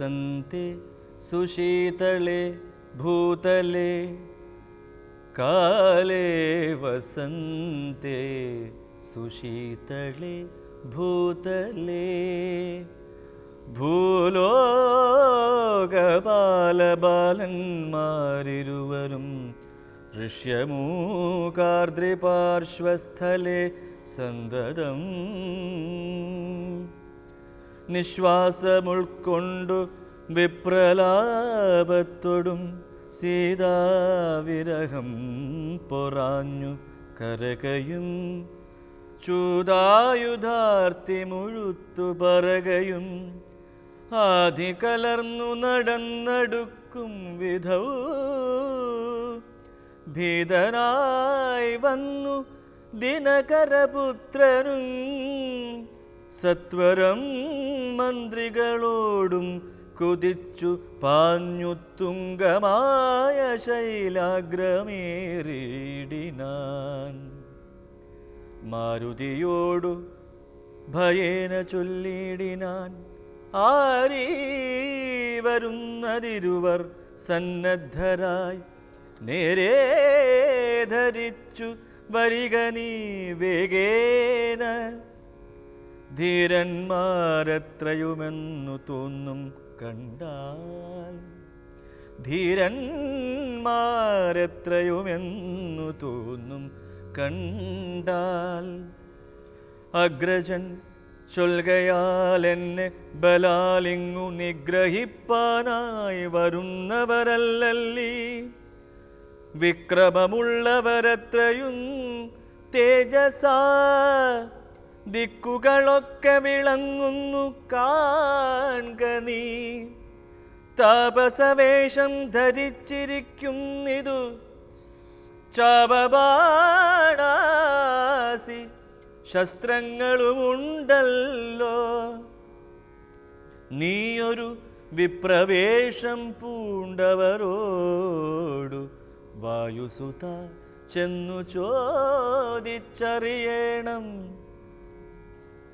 वसन्ते सुशीतले भूतले काले वसन्ते सुशीतले भूतले ഭൂലോകപാലബാലന്മാരിരുവരും ഋഷ്യമൂകാർദ്രിപാർശ്വസ്ഥലെ സന്തതം നിശ്വാസമുൾക്കൊണ്ടു വിപ്രലാപത്തൊടും. സീതാവിരഹം പൊറാഞ്ഞു കരകയും. ചൂതായുധാർത്തി മുഴുത്തു പറകയും. ആദി കലർന്നു നടന്നടുക്കും വിധൗ ഭീതനായി വന്നു ദിനകരപുത്രനും. സത്വരം മന്ത്രികളോടും കുതിച്ചു പാഞ്ഞു തുങ്കമായ ശൈലാഗ്രമേറിയിടിനാൻ. മാരുതിയോടു ഭയേന ചൊല്ലിയിടിനാൻ. ആരീ വരുന്നതിരുവർ സന്നദ്ധരായി നേരെ ധരിച്ചു വരിക നീ വേഗേന. ധീരന്മാരെത്രയുമെന്നു തോന്നും കണ്ടാൽ ധീരന്മാരെത്രയുമെന്നു തോന്നും കണ്ടാൽ അഗ്രജൻ ചൊൽകയാൽ എന്നെ ബലാലിങ്ങു നിഗ്രഹിപ്പാനായി വരുന്നവരല്ലല്ലീ. വിക്രമമുള്ളവരത്രയും തേജസാ ദിക്കുകളൊക്കെ വിളങ്ങുന്നു കാൺക താപസവേഷം ധരിച്ചിരിക്കുന്നിതു. ചാപബാണാസി ശസ്ത്രങ്ങളുമുണ്ടല്ലോ. നീയൊരു വിപ്രവേഷം പൂണ്ടവരോടു വായുസുത ചെന്നു ചോദിച്ചറിയണം.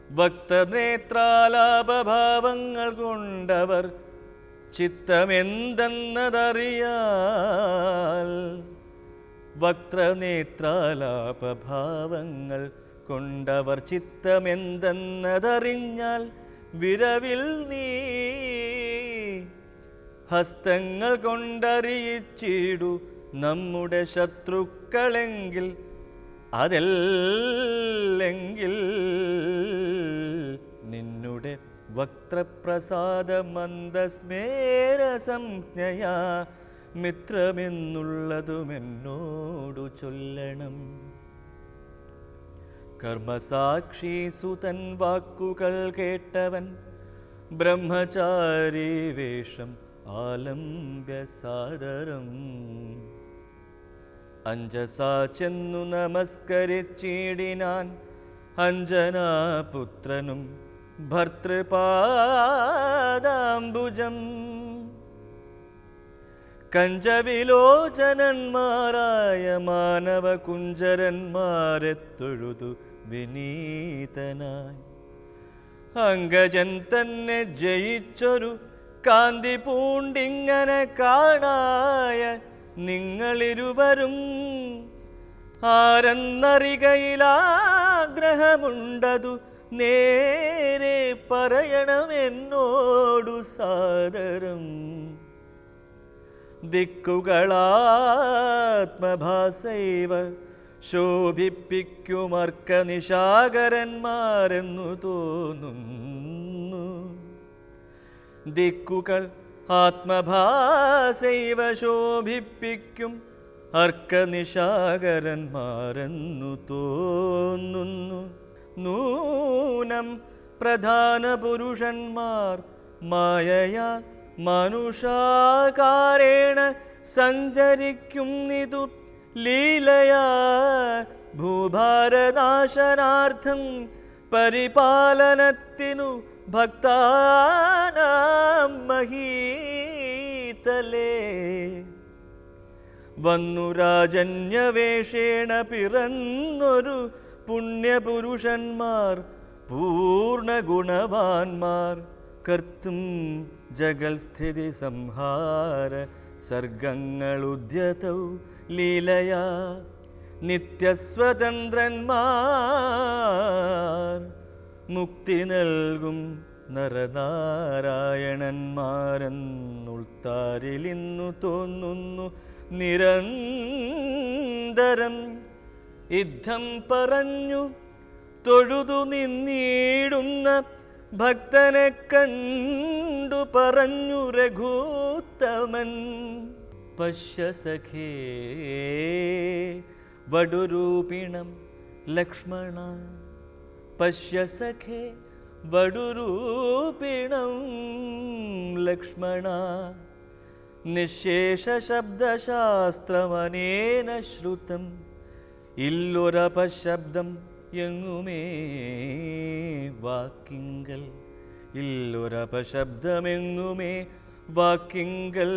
ഭക്തനേത്രാലാപഭാവങ്ങൾ കൊണ്ടവർ ചിത്തമെന്തെന്നതറിയാൽ വക്രനേത്രാലാപഭാവങ്ങൾ കൊണ്ടവർ ചിത്തമെന്തെന്നതറിഞ്ഞാൽ വിരവിൽ നീ ഹസ്തങ്ങൾ കൊണ്ടറിയിച്ചിടു നമ്മുടെ ശത്രുക്കളെങ്കിൽ അതല്ലെങ്കിൽ നിന്നുടെ വക്തപ്രസാദ മന്ദസ്മേരസംജ്ഞയാ മിത്രമെന്നുള്ളതുമെന്നോടു ചൊല്ലണം. കർമ്മസാക്ഷി സുതൻ വാക്കുകൾ കേട്ടവൻ ബ്രഹ്മചാരി വേഷം ആലംബ്യ സാദരം അഞ്ജസാ ചെന്നു നമസ്കരിച്ചിടിനാൻ അഞ്ജനാപുത്രനും ഭർത്തൃപാദാംബുജം. കഞ്ചവിലോചനന്മാരായ മാനവ കുഞ്ചരന്മാരെത്തൊഴുതു വിനീതനായി. അങ്കജൻ തന്നെ ജയിച്ചൊരു കാന്തി പൂണ്ടിങ്ങനെ കാണായ നിങ്ങളിരുവരും ആരെന്നറികയിലാഗ്രഹമുണ്ടതു നേരെ പറയണമെന്നോടു സാദരം. ദിക്കുകളാത്മഭാസൈവ ശോഭിപ്പിക്കുമർക്ക നിശാകരന്മാരെന്നു തോന്നുന്നു. ദിക്കുകൾ ആത്മഭാസൈവ ശോഭിപ്പിക്കും അർക്കനിശാകരന്മാരെന്നു തോന്നുന്നു. നൂനം പ്രധാന പുരുഷന്മാർ മായയാ മനുഷാകാരേണ സഞ്ചരിക്കുന്നിതു ലീലയാ ഭൂഭാരനാശനാർത്ഥം പരിപാലനത്തിനു ഭക്താനാം മഹീതലേ. വന്നു രാജന്യവേഷേണ പിറന്നൊരു പുണ്യപുരുഷന്മാർ പൂർണ ഗുണവാന്മാർ കർത്തും ജഗൽസ്ഥിതി സംഹാര സർഗങ്ങളുദ്യതൗ ലീലയാ. നിത്യസ്വതന്ത്രന്മാർ മുക്തി നൽകും നരനാരായണന്മാരെന്നുൾത്താരിലിന്നു തോന്നുന്നു നിരന്തരം യുദ്ധം പറഞ്ഞു തൊഴുതു നിന്നിടുന്ന ഭക്തനെ കണ്ടു പറഞ്ഞു രഘൂത്തമൻ പശ്യ സഖേ വടുരൂപിണം ലക്ഷ്മണ പശ്യ സഖേ വടുരൂപിണം ലക്ഷ്മണ നിശേഷശബ്ദശാസ്ത്രമനേന ശ്രുതം ഇല്ലൊരപശബ്ദം എങ്ങുമേ വാക്കിങ്കൽ ഇല്ലൊരപശബ്ദമെങ്ങുമേ വാക്കിങ്കൽ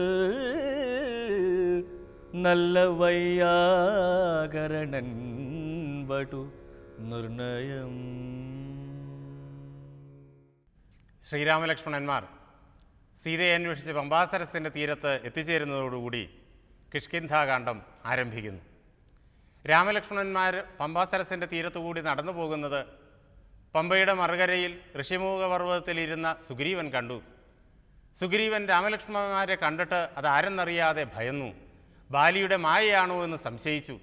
നല്ല വയ്യാകരണൻ വടു നിർണയം ശ്രീരാമലക്ഷ്മണന്മാർ സീതയെ അന്വേഷിച്ച് പമ്പാസരസിന്റെ തീരത്ത് എത്തിച്ചേരുന്നതോടുകൂടി കിഷ്കിന്ധാകാന്ഡം ആരംഭിക്കുന്നു. രാമലക്ഷ്മണന്മാർ പമ്പാസരസിന്റെ തീരത്തുകൂടി നടന്നു പോകുന്നത് പമ്പയുടെ മറുകരയിൽ ഋഷിമുഖ പർവതത്തിലിരുന്ന സുഗ്രീവൻ കണ്ടു. സുഗ്രീവൻ രാമലക്ഷ്മണന്മാരെ കണ്ടിട്ട് അതാരെന്നറിയാതെ ഭയന്നു. ബാലിയുടെ മായയാണോ എന്ന് സംശയിച്ചു.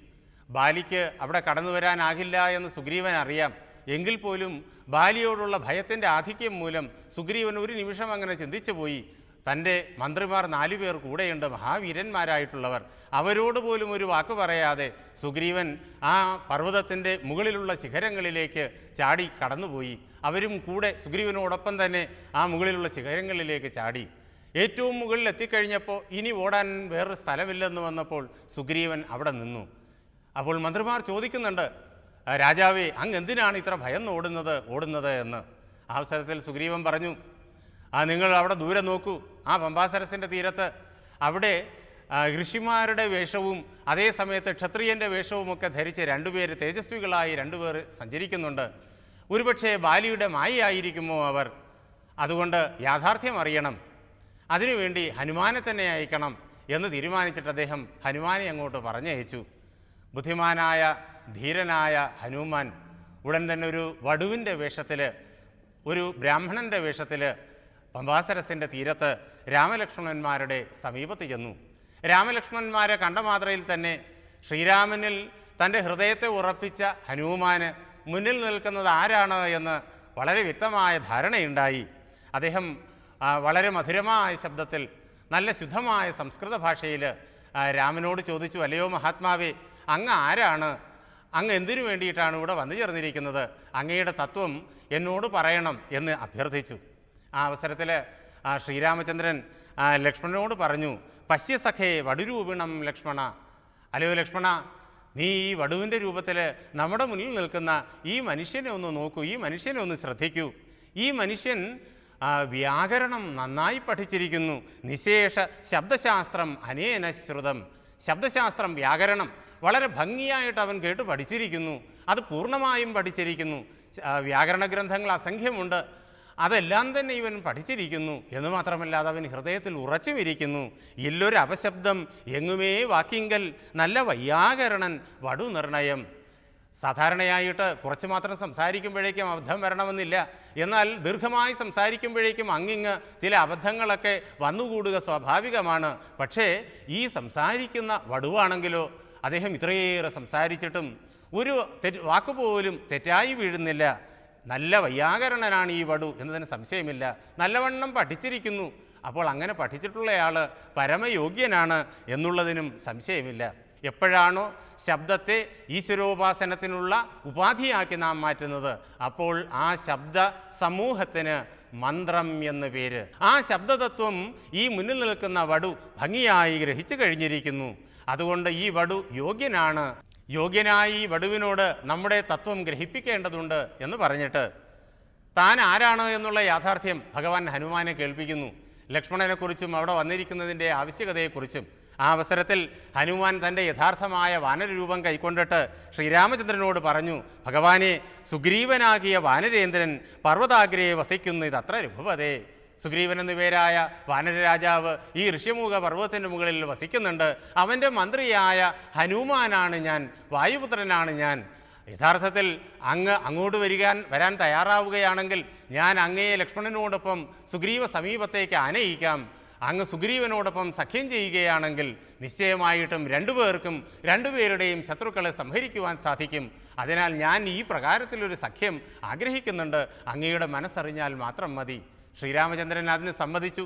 ബാലിക്ക് അവിടെ കടന്നു വരാനാകില്ല എന്ന് സുഗ്രീവൻ അറിയാം എങ്കിൽ പോലും ബാലിയോടുള്ള ഭയത്തിന്റെ ആധിക്യം മൂലം സുഗ്രീവൻ ഒരു നിമിഷം അങ്ങനെ ചിന്തിച്ചു പോയി. തന്റെ മന്ത്രിമാർ നാലുപേർ കൂടെയുണ്ട് മഹാവീരന്മാരായിട്ടുള്ളവർ. അവരോട് പോലും ഒരു വാക്ക് പറയാതെ സുഗ്രീവൻ ആ പർവതത്തിന്റെ മുകളിലുള്ള ശിഖരങ്ങളിലേക്ക് ചാടി കടന്നുപോയി. അവരും കൂടെ സുഗ്രീവനോടൊപ്പം തന്നെ ആ മുകളിലുള്ള ശിഖരങ്ങളിലേക്ക് ചാടി. ഏറ്റവും മുകളിൽ എത്തിക്കഴിഞ്ഞപ്പോൾ ഇനി ഓടാൻ വേറൊരു സ്ഥലമില്ലെന്ന് വന്നപ്പോൾ സുഗ്രീവൻ അവിടെ നിന്നു. അപ്പോൾ മന്ത്രിമാർ ചോദിക്കുന്നുണ്ട് "ആ, രാജാവേ അങ്ങ് എന്തിനാണ് ഇത്ര ഭയന്ന് ഓടുന്നത് ഓടുന്നത് എന്ന്? അവസരത്തിൽ സുഗ്രീവൻ പറഞ്ഞു ആ നിങ്ങൾ അവിടെ ദൂരെ നോക്കൂ. ആ പമ്പാസരസിന്റെ തീരത്ത് അവിടെ ഋഷിമാരുടെ വേഷവും അതേ സമയത്ത് ക്ഷത്രിയന്റെ വേഷവുമൊക്കെ ധരിച്ച് രണ്ടുപേർ തേജസ്വികളായി രണ്ടുപേർ സഞ്ചരിക്കുന്നുണ്ട്. ഒരുപക്ഷെ ബാലിയുടെ മായയായിരിക്കുമോ അവർ? അതുകൊണ്ട് യാഥാർത്ഥ്യം അറിയണം. അതിനുവേണ്ടി ഹനുമാനെ തന്നെ അയക്കണം എന്ന് തീരുമാനിച്ചിട്ട് അദ്ദേഹം ഹനുമാനെ അങ്ങോട്ട് പറഞ്ഞയച്ചു. ബുദ്ധിമാനായ ധീരനായ ഹനുമാൻ ഉടൻ തന്നെ ഒരു വടുവിന്റെ വേഷത്തിൽ ഒരു ബ്രാഹ്മണന്റെ വേഷത്തിൽ പമ്പാസരസിന്റെ തീരത്ത് രാമലക്ഷ്മണന്മാരുടെ സമീപത്ത് ചെന്നു. രാമലക്ഷ്മണന്മാരെ കണ്ട മാത്രയിൽ തന്നെ ശ്രീരാമനിൽ തന്റെ ഹൃദയത്തെ ഉറപ്പിച്ച ഹനുമാന് മുന്നിൽ നിൽക്കുന്നത് ആരാണ് എന്ന് വളരെ വ്യക്തമായ ധാരണയുണ്ടായി. അദ്ദേഹം വളരെ മധുരമായ ശബ്ദത്തിൽ നല്ല ശുദ്ധമായ സംസ്കൃത ഭാഷയിൽ രാമനോട് ചോദിച്ചു അല്ലയോ മഹാത്മാവേ അങ്ങ് ആരാണ്? അങ്ങ് എന്തിനു വേണ്ടിയിട്ടാണ് ഇവിടെ വന്നു ചേർന്നിരിക്കുന്നത്? അങ്ങയുടെ തത്വം എന്നോട് പറയണം എന്ന് അഭ്യർത്ഥിച്ചു. ആ അവസരത്തിൽ ശ്രീരാമചന്ദ്രൻ ലക്ഷ്മണനോട് പറഞ്ഞു പശ്യസഖേ വടുരൂപിണം ലക്ഷ്മണ. അല്ലയോ ലക്ഷ്മണ നീ ഈ വടുവിന്റെ രൂപത്തിൽ നമ്മുടെ മുന്നിൽ നിൽക്കുന്ന ഈ മനുഷ്യനെ ഒന്ന് നോക്കൂ ഈ മനുഷ്യനെ ഒന്ന് ശ്രദ്ധിക്കൂ. ഈ മനുഷ്യൻ വ്യാകരണം നന്നായി പഠിച്ചിരിക്കുന്നു. നിശേഷ ശബ്ദശാസ്ത്രം അനേന ശ്രുതം. ശബ്ദശാസ്ത്രം വ്യാകരണം. വളരെ ഭംഗിയായിട്ട് അവൻ കേട്ട് പഠിച്ചിരിക്കുന്നു. അത് പൂർണമായും പഠിച്ചിരിക്കുന്നു. വ്യാകരണ ഗ്രന്ഥങ്ങൾ അസംഖ്യമുണ്ട്. അതെല്ലാം തന്നെ ഇവൻ പഠിച്ചിരിക്കുന്നു. എന്ന് മാത്രമല്ല അത് അവൻ ഹൃദയത്തിൽ ഉറച്ചുമിരിക്കുന്നു. ഇല്ലൊരു അപശബ്ദം എങ്ങുമേ വാക്കിങ്കൽ നല്ല വയ്യാകരണൻ വടു നിർണയം സാധാരണയായിട്ട് കുറച്ച് മാത്രം സംസാരിക്കുമ്പോഴേക്കും അബദ്ധം വരണമെന്നില്ല. എന്നാൽ ദീർഘമായി സംസാരിക്കുമ്പോഴേക്കും അങ്ങിങ്ങ് ചില അബദ്ധങ്ങളൊക്കെ വന്നുകൂടുക സ്വാഭാവികമാണ്. പക്ഷേ ഈ സംസാരിക്കുന്ന വടുവാണെങ്കിലോ അദ്ദേഹം ഇത്രയേറെ സംസാരിച്ചിട്ടും ഒരു തെറ്റ് വാക്കുപോലും തെറ്റായി വീഴുന്നില്ല. നല്ല വയ്യാകരണനാണ് ഈ വടു എന്നതിന് സംശയമില്ല. നല്ലവണ്ണം പഠിച്ചിരിക്കുന്നു. അപ്പോൾ അങ്ങനെ പഠിച്ചിട്ടുള്ളയാൾ പരമയോഗ്യനാണ് എന്നുള്ളതിനും സംശയമില്ല. എപ്പോഴാണോ ശബ്ദത്തെ ഈശ്വരോപാസനത്തിനുള്ള ഉപാധിയാക്കി നാം മാറ്റുന്നത് അപ്പോൾ ആ ശബ്ദ സമൂഹത്തിന് മന്ത്രം എന്ന പേര്. ആ ശബ്ദതത്വം ഈ മുന്നിൽ നിൽക്കുന്ന വടു ഭംഗിയായി ഗ്രഹിച്ചു കഴിഞ്ഞിരിക്കുന്നു. അതുകൊണ്ട് ഈ വടു യോഗ്യനാണ്. യോഗ്യനായി ഈ വടുവിനോട് നമ്മുടെ തത്വം ഗ്രഹിപ്പിക്കേണ്ടതുണ്ട് എന്ന് പറഞ്ഞിട്ട് താൻ ആരാണ് എന്നുള്ള യാഥാർത്ഥ്യം ഭഗവാൻ ഹനുമാനെ കേൾപ്പിക്കുന്നു. ലക്ഷ്മണനെക്കുറിച്ചും അവിടെ വന്നിരിക്കുന്നതിന്റെ ആവശ്യകതയെക്കുറിച്ചും. ആ അവസരത്തിൽ ഹനുമാൻ തന്റെ യഥാർത്ഥമായ വാനരരൂപം കൈക്കൊണ്ടിട്ട് ശ്രീരാമചന്ദ്രനോട് പറഞ്ഞു ഭഗവാനെ സുഗ്രീവനാകിയ വാനരേന്ദ്രൻ പർവതാഗ്രയെ വസിക്കുന്നു ഇതത്ര രഘുപതേ സുഗ്രീവൻ എന്നു പേരായ വാനരരാജാവ് ഈ ഋഷിമുഖ പർവതത്തിന്റെ മുകളിൽ വസിക്കുന്നുണ്ട്. അവന്റെ മന്ത്രിയായ ഹനുമാനാണ് ഞാൻ വായുപുത്രനാണ് ഞാൻ. യഥാർത്ഥത്തിൽ അങ്ങ് അങ്ങോട്ട് വരികാൻ വരാൻ തയ്യാറാവുകയാണെങ്കിൽ ഞാൻ അങ്ങയെ ലക്ഷ്മണനോടൊപ്പം സുഗ്രീവ സമീപത്തേക്ക് ആനയിക്കാം. അങ്ങ് സുഗ്രീവനോടൊപ്പം സഖ്യം ചെയ്യുകയാണെങ്കിൽ നിശ്ചയമായിട്ടും രണ്ടുപേർക്കും രണ്ടുപേരുടെയും ശത്രുക്കളെ സംഹരിക്കുവാൻ സാധിക്കും. അതിനാൽ ഞാൻ ഈ പ്രകാരത്തിലൊരു സഖ്യം ആഗ്രഹിക്കുന്നുണ്ട്. അങ്ങയുടെ മനസ്സറിഞ്ഞാൽ മാത്രം മതി. ശ്രീരാമചന്ദ്രൻ അതിന് സമ്മതിച്ചു.